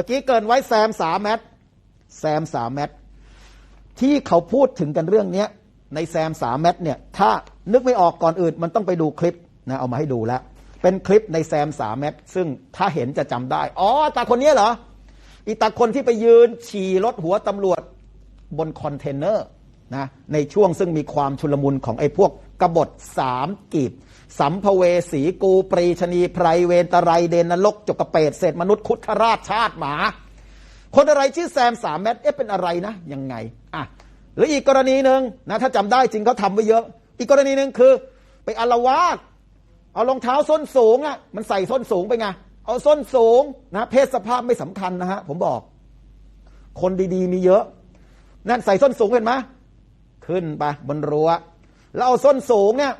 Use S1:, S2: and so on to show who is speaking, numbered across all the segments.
S1: มื่อกี้เกินไว้แซมสามแมทแซมสามแมทที่เขาพูดถึงกันเรื่องเนี้ยในแซมสามแมทเนี่ยถ้านึกไม่ออกก่อนอื่นมันต้องไปดูคลิปนะเอามาให้ดูแล้ว เป็นคลิปในแซมสามแมทซึ่งถ้าเห็นจะจำได้ อ๋อตาคนนี้เหรออีตาคนที่ไปยืนฉี่รถหัวตำรวจบนคอนเทนเนอร์นะในช่วงซึ่งมีความชุลมุนของไอ้พวก กบฏสามกีบสัมภเวสีกูปรีชนีไพรเวนตะไรเดนนรกจกกระเปดเศษมนุษย์คุทราชชาติหมา คนอะไรชื่อแซมสามเม็ดเอ๊ะเป็นอะไรนะ ยังไงอะหรืออีกกรณีหนึ่งนะถ้าจำได้จริงเขาทำไว้เยอะ อีกกรณีหนึ่งคือ ไปอารวาสเอารองเท้าส้นสูงอะมันใส่ส้นสูงไปไงเอาส้นสูงนะเพศสภาพไม่สำคัญนะฮะผมบอก คนดีๆมีเยอะ นั่นใส่ส้นสูงเห็นไหมขึ้นไปบนรั้ว แล้วเอาส้นสูงเนี่ย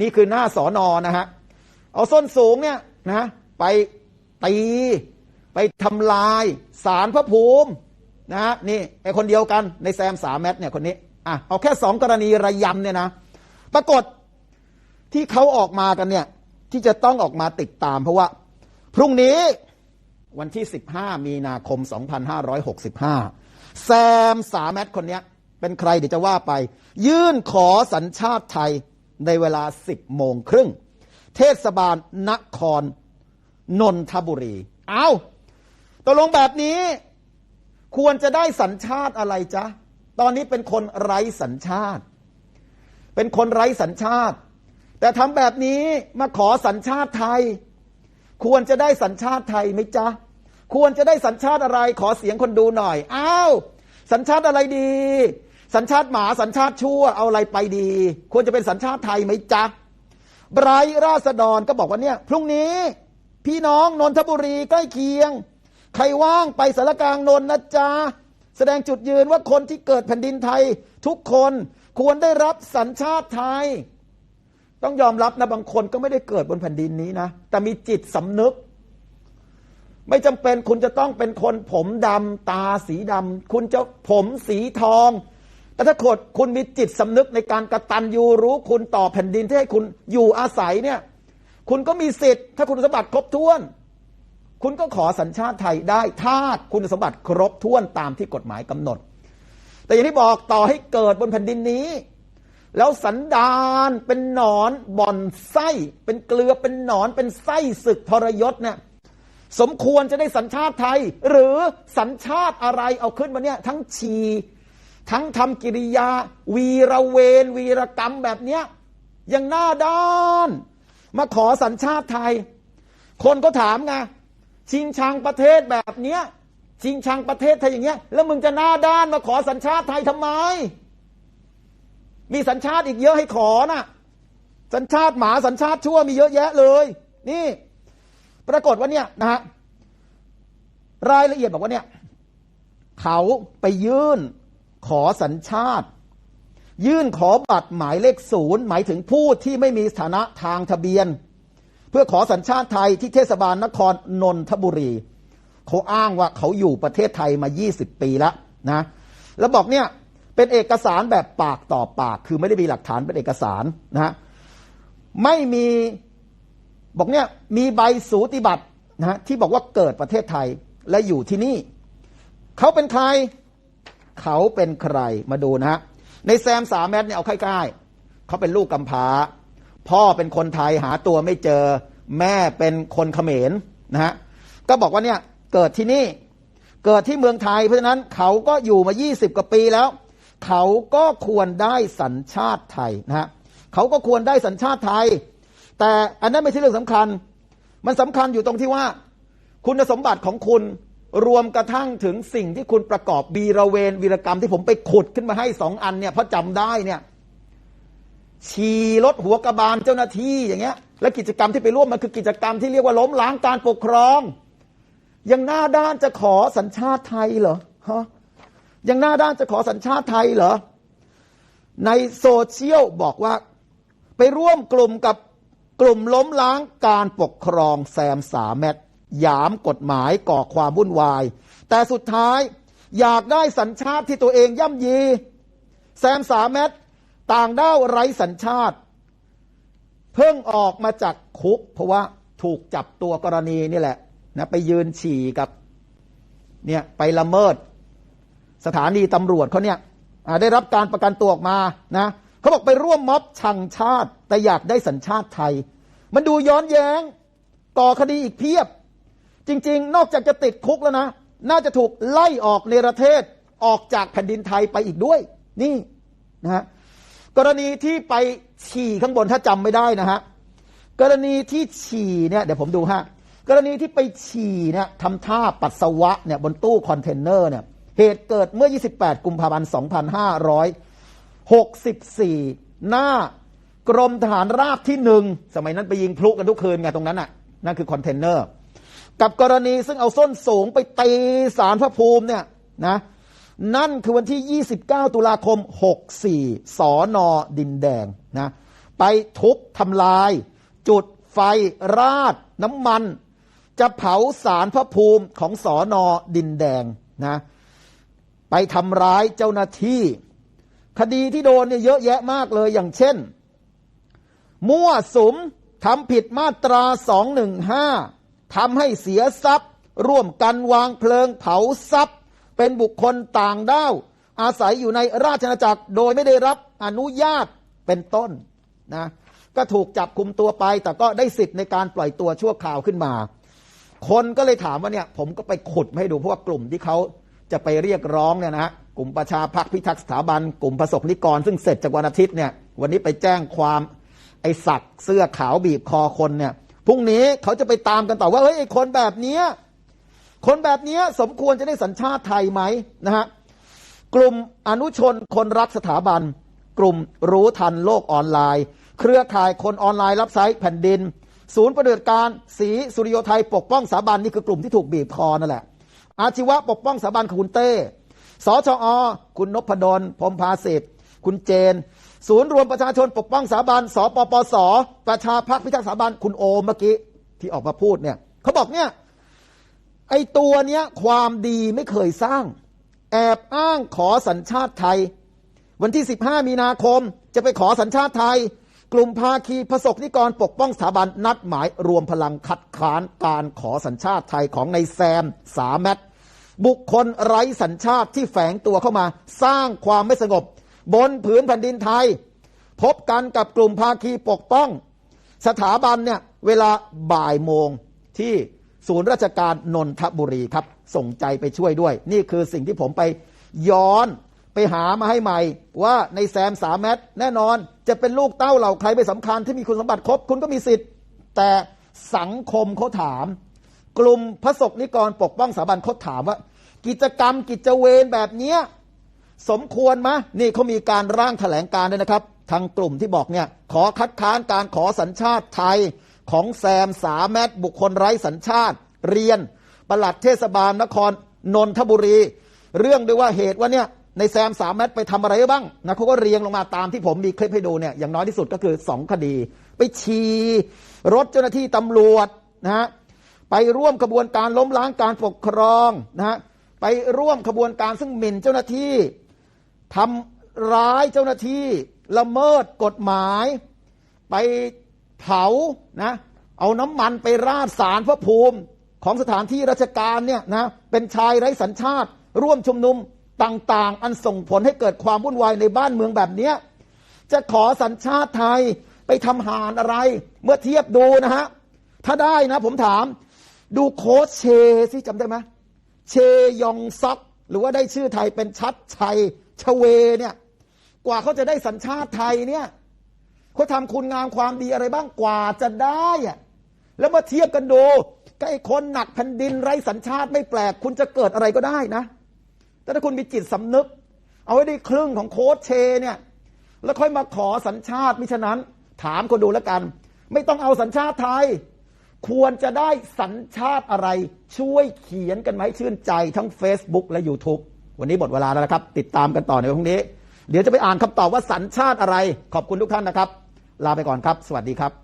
S1: นี่คือหน้าสอนอนะฮะเอาส้นสูงเนี่ยนะไปตีไปทำลายสารพระภูมินะฮะนี่ไอคนเดียวกันในแซมสามแมทเนี่ยคนนี้อะเอาแค่สองกรณีระยำเนี่ยนะ ปรากฏที่เขาออกมากันเนี่ย ที่จะต้องออกมาติดตาม เพราะว่า พรุ่งนี้วันที่ 15 มีนาคม 2565 แซมสามแมทคนเนี้ย เป็นใครเดี๋ยวจะว่าไป ยื่นขอสัญชาติไทยในเวลา10โมงครึ่ง เทศบาลนครนนทบุรี เอาตกลงแบบนี้ ควรจะได้สัญชาติอะไรจ๊ะ ตอนนี้เป็นคนไร้สัญชาติ เป็นคนไร้สัญชาติ แต่ทำแบบนี้มาขอสัญชาติไทย ควรจะได้สัญชาติไทยไหมจ๊ะ ควรจะได้สัญชาติอะไร ขอเสียงคนดูหน่อย อ้าว สัญชาติอะไรดี สัญชาติหมาสัญชาติชั่วเอาอะไรไปดี ควรจะเป็นสัญชาติไทยไหมจ๊ะไบร์ราษฎรก็บอกว่าเนี่ย พรุ่งนี้ พี่น้องนนทบุรีใกล้เคียง ใครว่างไปสารกลางนนท์นะจ๊ะแสดงจุดยืนว่าคนที่เกิดแผ่นดินไทย ทุกคนควรได้รับสัญชาติไทย ต้องยอมรับนะบางคนก็ไม่ได้เกิดบนแผ่นดินนี้นะ แต่มีจิตสำนึก ไม่จำเป็นคุณจะต้องเป็นคนผมดำตาสีดำคุณจะผมสีทอง แต่ถ้าขดคุณมีจิตสำนึกในการกระตันยูรู้คุณต่อแผ่นดินที่ให้คุณอยู่อาศัยเนี่ย คุณก็มีสิทธิ์ ถ้าคุณสมบัติครบถ้วน คุณก็ขอสัญชาติไทยได้ถ้าคุณสมบัติครบถ้วนตามที่กฎหมายกำหนด แต่อย่างที่บอกต่อให้เกิดบนแผ่นดินนี้ แล้วสันดานเป็นหนอนบ่อนไส้ เป็นเกลือเป็นหนอนเป็นไส้ศึกทรยศเนี่ยสมควรจะได้สัญชาติไทย หรือสัญชาติอะไรเอาขึ้นมาเนี่ยทั้งชี ทั้งทำกิริยา วีระเวนวีรกรรมแบบเนี้ยยังหน้าด้านมาขอสัญชาติไทย คนก็ถามไงชิงชังประเทศแบบเนี้ยชิงชังประเทศไทยอย่างเงี้ย แล้วมึงจะหน้าด้านมาขอสัญชาติไทยทำไม มีสัญชาติอีกเยอะให้ขอนะ่ะ สัญชาติหมาสัญชาติชั่วมีเยอะแยะเลย นี่ ปรากฏว่าเนี่ยนะฮะรายละเอียดบอกว่าเนี่ย เขาไปยื่น ขอสัญชาติ ยื่นขอบัตรหมายเลขศูนย์หมายถึงผู้ที่ไม่มีสถานะทางทะเบียน เพื่อขอสัญชาติไทยที่เทศบาลนครนนทบุรี เขาอ้างว่าเขาอยู่ประเทศไทยมา 20 ปีแล้วนะแล้วบอกเนี่ยเป็นเอกสารแบบปากต่อปาก คือไม่ได้มีหลักฐานเป็นเอกสารนะฮะไม่มีบอกเนี่ยมีใบสูติบัตรนะฮะที่บอกว่าเกิดประเทศไทยและอยู่ที่นี่ เขาเป็นใคร เขาเป็นใครมาดูนะฮะในแซมสามแมทเนี่ยเอาใกล้ๆเขาเป็นลูกกำพร้า พ่อเป็นคนไทยหาตัวไม่เจอ แม่เป็นคนเขมรนะฮะก็บอกว่าเนี่ยเกิดที่นี่เกิดที่เมืองไทยเพราะฉะนั้นเขาก็อยู่มา 20 กว่าปีแล้ว เขาก็ควรได้สัญชาติไทยนะฮะเขาก็ควรได้สัญชาติไทย แต่อันนั้นไม่ใช่เรื่องสำคัญ มันสำคัญอยู่ตรงที่ว่า คุณสมบัติของคุณ รวมกระทั่งถึงสิ่งที่คุณประกอบบีระเวนวีรกรรมที่ผมไปขุดขึ้นมาให้สองอันเนี่ยเพราะจำได้เนี่ยฉี่รถหัวกระบาลเจ้าหน้าที่อย่างเงี้ย และกิจกรรมที่ไปร่วมมันคือกิจกรรมที่เรียกว่าล้มล้างการปกครอง ยังหน้าด้านจะขอสัญชาติไทยเหรอฮะยังหน้าด้านจะขอสัญชาติไทยเหรอในโซเชียลบอกว่าไปร่วมกลุ่มกับกลุ่มล้มล้างการปกครองแซมสาแมท หยามกฎหมายก่อความวุ่นวาย แต่สุดท้ายอยากได้สัญชาติที่ตัวเองย่ำยี แซมสาแมทต่างด้าวไร้สัญชาติ เพิ่งออกมาจากคุก เพราะว่าถูกจับตัวกรณีนี่แหละนะไปยืนฉี่กับเนี่ยไปละเมิด สถานีตำรวจเขาเนี่ยได้รับการประกันตัวออกมานะเขาบอกไปร่วมม็อบชังชาติ แต่อยากได้สัญชาติไทย มันดูย้อนแย้งก่อคดีอีกเพียบ จริง ๆ นอกจากจะติดคุกแล้วนะ น่าจะถูกไล่ออกเนประเทศออกจากแผ่นดินไทยไปอีกด้วย นี่นะฮะกรณีที่ไปฉี่ข้างบนถ้าจำไม่ได้นะฮะกรณีที่ฉี่เนี่ยเดี๋ยวผมดูฮะกรณีที่ไปฉี่เนี่ยทำท่าปัสสาวะเนี่ยบนตู้คอนเทนเนอร์เนี่ยเหตุเกิดเมื่อ 28 กุมภาพันธ์ 2564 หน้ากรมทหารราบที่หนึ่งสมัยนั้นไปยิงพลุกันทุกคืนไงตรงนั้นน่ะนั่นคือคอนเทนเนอร์ กับกรณีซึ่งเอาส้นสูงไปตีสารพระภูมิเนี่ยนะนั่นคือวันที่ 29 ตุลาคม 64 สอนอดินแดงนะไปทุบทำลาย จุดไฟราดน้ำมัน จะเผาสารพระภูมิของสอนอดินแดงนะไปทำร้ายเจ้าหน้าที่ คดีที่โดนเนี่ยเยอะแยะมากเลยอย่างเช่น มั่วสุมทำผิดมาตรา 215 ทำให้เสียทรัพย์ ร่วมกันวางเพลิงเผาทรัพย์ เป็นบุคคลต่างด้าว อาศัยอยู่ในราชอาณาจักรโดยไม่ได้รับอนุญาตเป็นต้นนะก็ถูกจับคุมตัวไป แต่ก็ได้สิทธิ์ในการปล่อยตัวชั่วคราวขึ้นมา คนก็เลยถามว่าเนี่ยผมก็ไปขุดมาให้ดูเพราะว่ากลุ่มที่เขาจะไปเรียกร้องเนี่ยนะฮะกลุ่มประชาพักพิทักษ์สถาบัน กลุ่มประสบนิกร ซึ่งเสร็จจากวันอาทิตย์เนี่ยวันนี้ไปแจ้งความไอ้สักเสื้อขาวบีบคอคนเนี่ย พรุ่งนี้เขาจะไปตามกันต่อว่าเฮ้ยไอ้คนแบบเนี้ยคนแบบเนี้ยสมควรจะได้สัญชาติไทยไหมนะฮะกลุ่มอนุชนคนรักสถาบัน กลุ่มรู้ทันโลกออนไลน์ เครือข่ายคนออนไลน์รับใช้แผ่นดิน ศูนย์ประเดิดการสีสุริโยไทยปกป้องสถาบันนี่คือกลุ่มที่ถูกบีบคอนั่นแหละ อาชีวะปกป้องสถาบันคุณเต้สชอ คุณนพดลพรมพาสิทธิ์คุณเจน ศูนย์รวมประชาชนปกป้องสถาบันสปปส ประชาพักพิทักษ์สถาบันคุณโอเมื่อกี้ที่ออกมาพูดเนี่ยเขาบอกเนี่ยไอตัวเนี้ยความดีไม่เคยสร้าง แอบอ้างขอสัญชาติไทย วันที่ 15 มีนาคมจะไปขอสัญชาติไทย กลุ่มภาคีพระสกนิกรปกป้องสถาบันนัดหมายรวมพลังคัดค้านการขอสัญชาติไทยของในายแซมสามแมทบุคคลไร้สัญชาติที่แฝงตัวเข้ามา สร้างความไม่สงบ บนผืนแผ่นดินไทย พบกันกับกลุ่มภาคีปกป้อง สถาบันเนี่ยเวลาบ่ายโมงที่ศูนย์ราชการนนทบุรีครับ ส่งใจไปช่วยด้วย นี่คือสิ่งที่ผมไปย้อนไปหามาให้ใหม่ ว่าในแซมสามแมทแน่นอนจะเป็นลูกเต้าเหล่าใครไม่สำคัญที่มีคุณสมบัติครบ คุณก็มีสิทธิ์ แต่สังคมเขาถาม กลุ่มพระศกนิกรปกป้องสถาบันเขาถามว่า กิจกรรมกิจเวรแบบเนี้ย สมควรไหมนี่เขามีการร่างแถลงการด้วยนะครับ ทางกลุ่มที่บอกเนี่ยขอคัดค้านการขอสัญชาติไทยของแซมสาแมทบุคคลไร้สัญชาติ เรียนปลัดเทศบาลนครนนทบุรี เรื่องด้วยว่าเหตุว่าเนี่ยในแซมสามแมทไปทำอะไรบ้างนะเขาก็เรียงลงมาตามที่ผมมีคลิปให้ดูเนี่ยอย่างน้อยที่สุดก็คือ 2 คดี ไปฉี่รถเจ้าหน้าที่ตำรวจนะฮะไปร่วมขบวนการล้มล้างการปกครองนะฮะไปร่วมขบวนการซึ่งหมิ่นเจ้าหน้าที่ ทำร้ายเจ้าหน้าที่ละเมิดกฎหมาย ไปเผานะ เอาน้ำมันไปราดสารพระภูมิของสถานที่ราชการเนี่ยนะเป็นชายไร้สัญชาติ ร่วมชุมนุมต่างๆ อันส่งผลให้เกิดความวุ่นวายในบ้านเมืองแบบนี้จะขอสัญชาติไทยไปทำหารอะไร เมื่อเทียบดูนะฮะถ้าได้นะผมถามดูโค้ชเชสิจำได้ไหมเชยองซอกหรือว่าได้ชื่อไทยเป็นชัดชัย ชเวเนี่ย กว่าเขาจะได้สัญชาติไทยเนี่ยเขาทำคุณงามความดีอะไรบ้างกว่าจะได้อะแล้วมาเทียบกันดูกับไอ้คนหนักแผ่นดินไร้สัญชาติไม่แปลก คุณจะเกิดอะไรก็ได้นะ แต่ถ้าคุณมีจิตสำนึก เอาไว้ได้ครึ่งของโค้ชเชเนี่ยแล้วค่อยมาขอสัญชาติมิฉะนั้น ถามคนดูแล้วกัน ไม่ต้องเอาสัญชาติไทย ควรจะได้สัญชาติอะไร ช่วยเขียนกันไหมชื่นใจทั้ง Facebook และ YouTube วันนี้หมดเวลาแล้วนะครับ ติดตามกันต่อในพรุ่งนี้ เดี๋ยวจะไปอ่านคำตอบว่าสัญชาติอะไร ขอบคุณทุกท่านนะครับ ลาไปก่อนครับ สวัสดีครับ